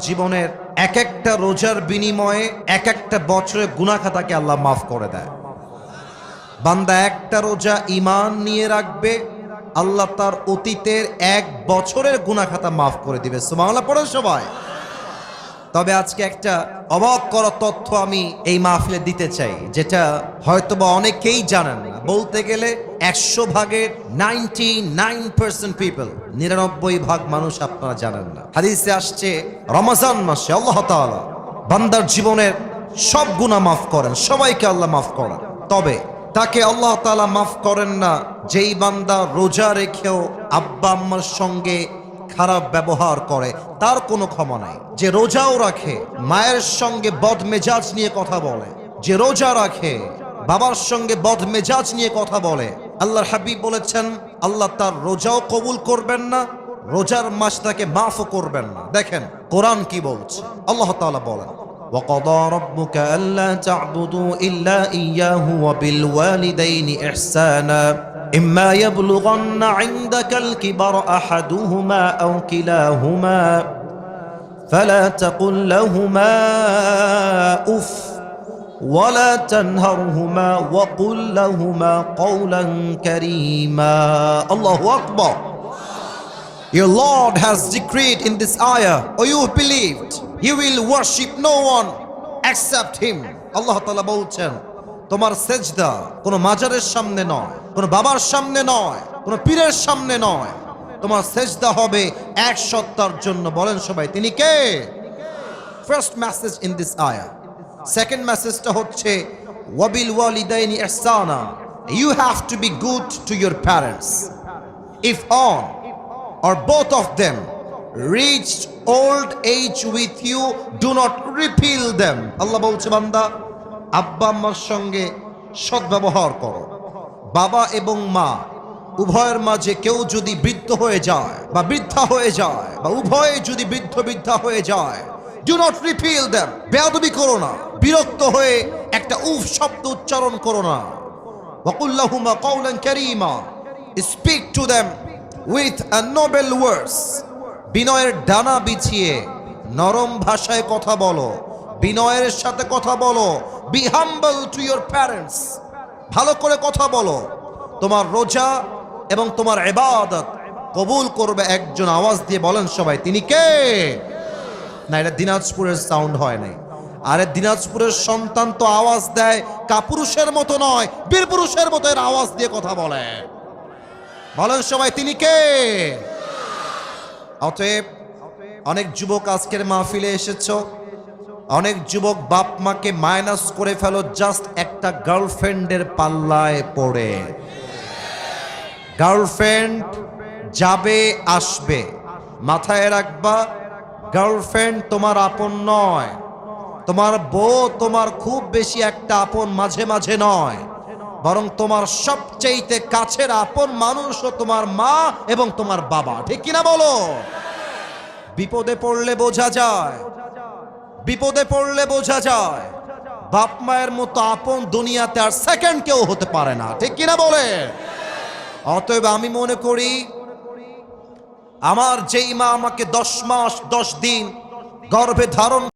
জীবনের এক একটা রোজার বিনিময়ে এক একটা বছরের গুনাখাতাকে আল্লাহ মাফ করে দেয়। বান্দা একটা রোজা ইমান নিয়ে রাখবে, আল্লাহ তার অতীতের এক বছরের গুনাখাতা মাফ করে দিবে। সুমাওয়ালা পড়ে সবাই। তবে আজকে একটা অবাক করা তথ্য আমি এই মাহফিলে দিতে চাই, যেটা হয়তোবা অনেকেই জানেন না। বলতে গেলে একশো ভাগের নাইনটি নাইন পার্সেন্ট পিপল নিরানব্বই ভাগ মানুষ আপনারা জানেন না। হাদিসে আসছে, রমজান মাসে আল্লাহ বান্দার জীবনের সব গুনাহ মাফ করেন, সবাইকে আল্লাহ মাফ করেন। তবে তাকে আল্লাহ তাআলা মাফ করেন না, যেই বান্দা রোজা রেখেও আব্বা আম্মার সঙ্গে খারাপ ব্যবহার করে, তার কোনো ক্ষমা নাই। যে রোজাও রাখে, মায়ের সঙ্গে বদ মেজাজ নিয়ে কথা বলে, যে রোজা রাখে বাবার সঙ্গে বদ মেজাজ নিয়ে কথা বলে আল্লাহর হাবিব বলেছেন আল্লাহ তার রোজাও কবুল করবেন না রোজার মাস তাকে মাফও করবেন না দেখেন কোরআন কি বলছে আল্লাহ তাআলা বলেন وقضى ربك ألا تعبدوا إلا إياه وبالوالدين إحسانا إما يبلغن عندك الكبر أحدهما أو كلاهما فلا تقل لهما أف ولا تنهرهما وقل لهما قولا كريما الله أكبر Your Lord has decreed in this ayah, O you who believed, He will worship no one except Him. আল্লাহ তালা বলছেন তোমার সেজদা কোনো মাজারের সামনে নয় কোনো বাবার সামনে নয় কোনো পীরের সামনে নয় তোমার সেজদা হবে এক সত্তার জন্য বলেন সবাই তিনি কে ফার্স্ট মেসেজ ইন দিস আয়া সেকেন্ড মেসেজটা হচ্ছে, ওয়াবিল ওয়ালিদাইনি ইহসানা। You have to be good to your parents if on or both of them reached old age with you do not repeal them. আল্লাহ বলছে, বান্দা, আব্বা আম্মার সঙ্গে সদ্ব্যবহার করো। বাবা এবং মা, উভয়ের মাঝে কেউ যদি বৃদ্ধ হয়ে যায় বা বৃদ্ধা হয়ে যায় বা উভয়ে যদি বৃদ্ধ বৃদ্ধা হয়ে যায় ডু নট রিপিল দেম বেয়াদবি করো না। বিরক্ত হয়ে একটা উফ শব্দ উচ্চারণ করো না। ওয়াকুল্লাহুমা কওলান কারীমা speak to them with a noble words বিনয়ের ডানা বিছিয়ে নরম ভাষায় কথা বলো। বিনয়ের সাথে কথা বলো। Be humble to your parents ভালো করে কথা বলো। তোমার রোজা এবং তোমার এবাদত কবুল করবে একজন আওয়াজ দিয়ে বলেন সবাই। তিনি কে? না, এটা দিনাজপুরের সাউন্ড হয় নাই। আরে দিনাজপুরের সন্তান তো আওয়াজ দেয়, কাপুরুষের মতো নয় বীর পুরুষের মতো এর আওয়াজ দিয়ে কথা বলে। বলেন সবাই, তিনি কে? অতএব অনেক যুবক আজকের মাহফিলে এসেছ, অনেক যুবক বাপ মাকে মাইনাস করে ফেলো জাস্ট একটা গার্লফ্রেন্ডের পাল্লায় পড়ে। গার্লফ্রেন্ড যাবে, আসবে, মাথায় রাখবা গার্লফ্রেন্ড তোমার আপন নয়। তোমার বউ তোমার খুব বেশি একটা আপন মাঝে মাঝে নয়। বরং তোমার সবচেয়েতে কাছের আপন মানুষও তোমার মা এবং তোমার বাবা। ঠিক কিনা বলো? বিপদে পড়লে বোঝা যায়। বিপদে পড়লে বোঝা যায়। বাপ মায়ের মতো আপন দুনিয়াতে আর সেকেন্ড কেউ হতে পারে না। ঠিক কিনা বলে? অতএব আমি মনে করি আমার যেই মা আমাকে দশ মাস দশ দিন গর্ভে ধারণ